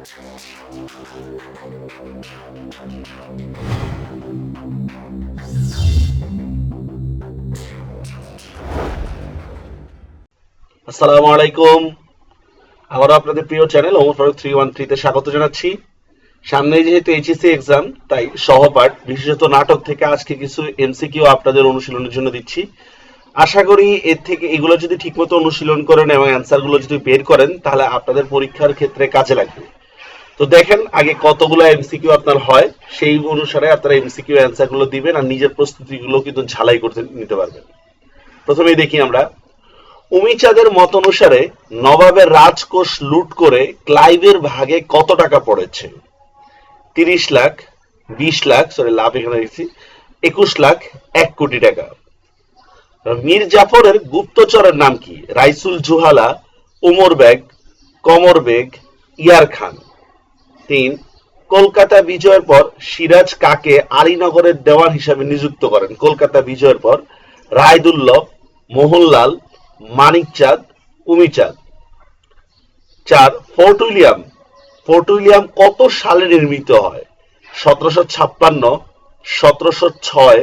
আসসালামু আলাইকুম। আবারও আপনাদের প্রিয় channel Omar Faruk three one থ্রিতে স্বাগত জানাচ্ছি। সামনে যেহেতু এইচএসসি এক্সাম তাই সহপাঠ বিশেষত নাটক থেকে আজকে কিছু এমসিকিউ আপনাদের অনুশীলনের জন্য দিচ্ছি। আশা করি এর থেকে এগুলো যদি ঠিকমতো অনুশীলন করেন এবং অ্যান্সারগুলো যদি বের করেন, তাহলে আপনাদের পরীক্ষার ক্ষেত্রে কাজে লাগবে। তো দেখেন আগে কতগুলো এমসিকিউ আপনার হয়, সেই অনুসারে আপনারা এমসিকিউ অ্যান্সারগুলো দিবেন আর নিজের প্রস্তুতিগুলো কিন্তু ঝালাই করতে নিতে পারবেন। প্রথমেই দেখি আমরা, উমিচাঁদের মত অনুসারে নবাবের রাজকোষ লুট করে ক্লাইভের ভাগে কত টাকা পড়েছে? তিরিশ লাখ, বিশ লাখ সরি লাভ এখানে দিচ্ছি একুশ লাখ, এক কোটি টাকা। মীর জাফরের গুপ্তচরের নাম কি? রাইসুল জুহালা, উমর বেগ, কমর বেগ, ইয়ার খান। তিন, কলকাতা বিজয়ের পর সিরাজ কাকে আলীনগরের দেওয়ান হিসাবে নিযুক্ত করেন? কলকাতা বিজয়ের পর রায়দুল্লভ, মোহনলাল, মানিকচাঁদ, উমিচাঁদ। চার, ফোর্ট উইলিয়াম। ফোর্ট উইলিয়াম কত সালে নির্মিত হয়? সতেরোশো ছাপ্পান্ন, সতেরোশো ছয়,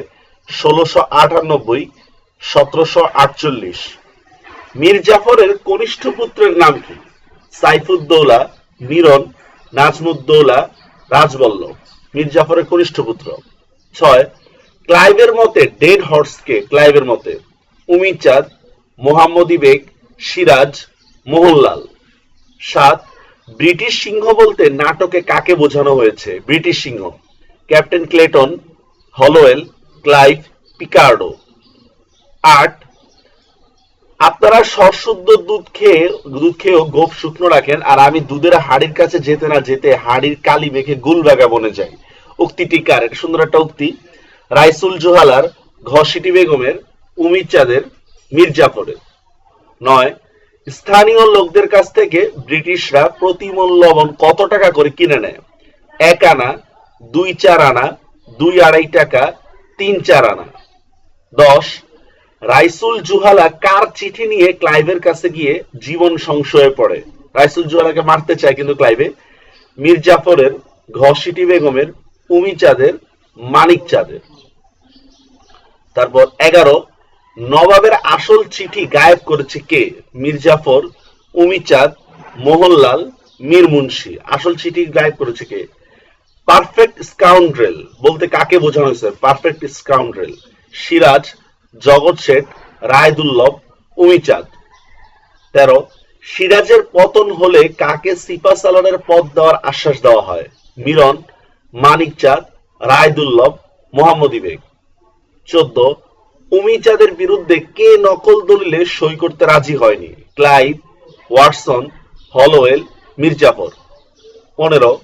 ষোলোশো আটানব্বই, সতেরোশো আটচল্লিশ। মীর জাফরের কনিষ্ঠ পুত্রের নাম কি? সাইফুদ্দৌলা, মিরন নাজমুদ্দৌলা, রাজবল্লভ, মীর জাফরের কনিষ্ঠ পুত্র। ছয়, ক্লাইভের মতে, ডেড হর্সকে ক্লাইভের মতে উমিচাঁদ মোহাম্মদী বেগ সিরাজ, মোহনলাল। সাত, ব্রিটিশ সিংহ বলতে নাটকে কাকে বোঝানো হয়েছে? ব্রিটিশ সিংহ। Captain Clayton, Holwell, Clive, Picardo. আট আপনারা সশুদ্ধ দুধ খেয়ে, দুধ খেয়েও গোপ শুকনো রাখেন, আর আমি দুধের হাড়ির কাছে যেতে না যেতে হাড়ির কালি মেখে গুল বাগা বনে যাই। উক্তিটি কার এটা সুন্দর একটা উক্তি। রাইসুল জোহালার ঘসিটি বেগমের, উমির চাঁদের, মির্জাফরের। নয়, স্থানীয় লোকদের কাছ থেকে ব্রিটিশরা প্রতিমূল লবণ কত টাকা করে কিনে নেয়? এক আনা, দুই চার আনা, দুই আড়াই টাকা, তিন চার আনা। দশ রাইসুল জুহালা কার চিঠি নিয়ে ক্লাইভের কাছে গিয়ে জীবন সংশয়ে পড়ে? রাইসুল জুহালাকে মারতে চায় কিন্তু ক্লাইভে। মীর জাফরের ঘসিটি বেগমের, উমি চাঁদের, মানিক চাঁদের। তারপর এগারো, নবাবের আসল চিঠি গায়েব করেছে কে? মীর জাফর উমিচাঁদ মোহনলাল, মীর মুন্সি। আসল চিঠি গায়েব করেছে কে? Perfect scoundrel. বলতে কাকে বোঝানো হয়েছে? Perfect scoundrel. সিরাজ জগৎ শেঠ, রায়দুল্লভ, উমিচাঁদ। তেরো, সিরাজের পতন হলে কাকে সিপা সালানের পদ দেওয়ার আশ্বাস দেওয়া হয়? মিরন, মানিকচাঁদ, রায়দুল্লভ, মোহাম্মদ বেগ চোদ্দ, উমিচাঁদের বিরুদ্ধে কে নকল দলিলে সই করতে রাজি হয়নি? Clive, Watson Holwell Mir Jafar. পনেরো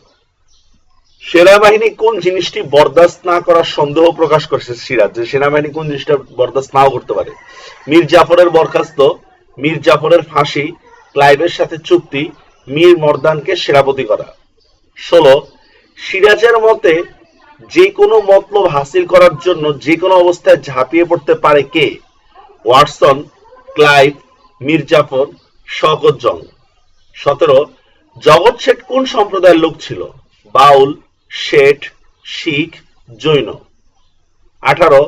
সেনাবাহিনী কোন জিনিসটি বরদাস্ত না করার সন্দেহ প্রকাশ করেছে সিরাজ? যে সেনাবাহিনী কোন জিনিসটা বরদাস্ত নাও করতে পারে? মীর জাফরের বরখাস্ত, মীর জাফরের ফাঁসি, ক্লাইভের সাথে চুক্তি, মীর মর্দানকে সেনাপতি করা। ষোলো, সিরাজের মতে যে কোনো মতলব হাসিল করার জন্য যে কোনো অবস্থায় ঝাঁপিয়ে পড়তে পারে কে? ওয়াটসন, ক্লাইভ মির্জাফর শকত জং। সতেরো, জগৎ শেঠ কোন সম্প্রদায়ের লোক ছিল? বাউল শেঠ, শিখ, জৈন। আঠারো,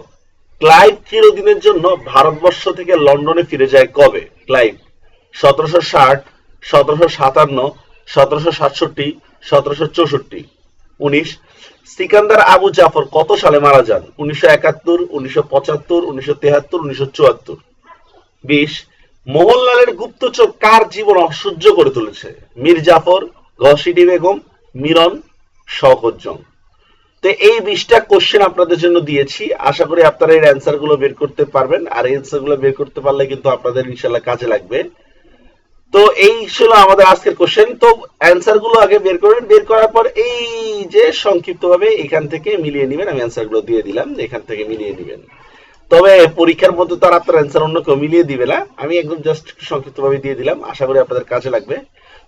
ক্লাইভ চিরদিনের জন্য ভারতবর্ষ থেকে লন্ডনে ফিরে যায় কবে? ক্লাইভ। সতেরোশো ষাট, সতেরোশো সাতান্ন, সতেরোশো সাতষট্টি, সতেরোশো চৌষট্টি। উনিশ, সিকান্দার আবু জাফর কত সালে মারা যান? উনিশশো একাত্তর, উনিশশো পঁচাত্তর, উনিশশো তেহাত্তর, উনিশশো চুয়াত্তর। বিশ, মোহনলালের গুপ্তচর কার জীবন অসহ্য করে তুলেছে? মীর জাফর ঘসিডি বেগম, মিরন শওকতজং তো এই বিশটা কোশ্চেন আপনাদের জন্য দিয়েছি। আশা করি আপনারা এর অ্যান্সারগুলো বের করতে পারবেন। আর অ্যান্সারগুলো বের করতে পারলে কিন্তু আপনাদের ইনশাল্লাহ কাজে লাগবে। তো এই ছিল আমাদের আজকের কোশ্চেন তো অ্যান্সারগুলো আগে বের করেন। বের করার পর এই যে সংক্ষিপ্ত ভাবে এখান থেকে মিলিয়ে নেবেন, আমি অ্যান্সারগুলো দিয়ে দিলাম। এখান থেকে মিলিয়ে নেবেন। তবে পরীক্ষার মধ্যে তো আর আপনার অ্যান্সার অন্য কেউ মিলিয়ে দিবে না। আমি একদম জাস্ট সংক্ষিপ্ত ভাবে দিয়ে দিলাম। আশা করি আপনাদের কাজে লাগবে।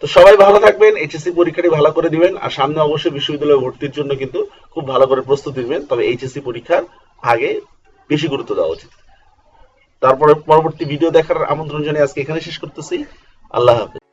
তো সবাই ভালো থাকবেন এইচএসসি পরীক্ষাটি ভালো করে দিবেন, আর সামনে অবশ্যই বিশ্ববিদ্যালয়ে ভর্তির জন্য কিন্তু খুব ভালো করে প্রস্তুতি নেবেন, তবে এইচএসসি পরীক্ষার আগে বেশি গুরুত্ব দেওয়া উচিত। তারপরে পরবর্তী ভিডিও দেখার আমন্ত্রণ জানিয়ে আজকে এখানে শেষ করতেছি। আল্লাহ হাফেজ।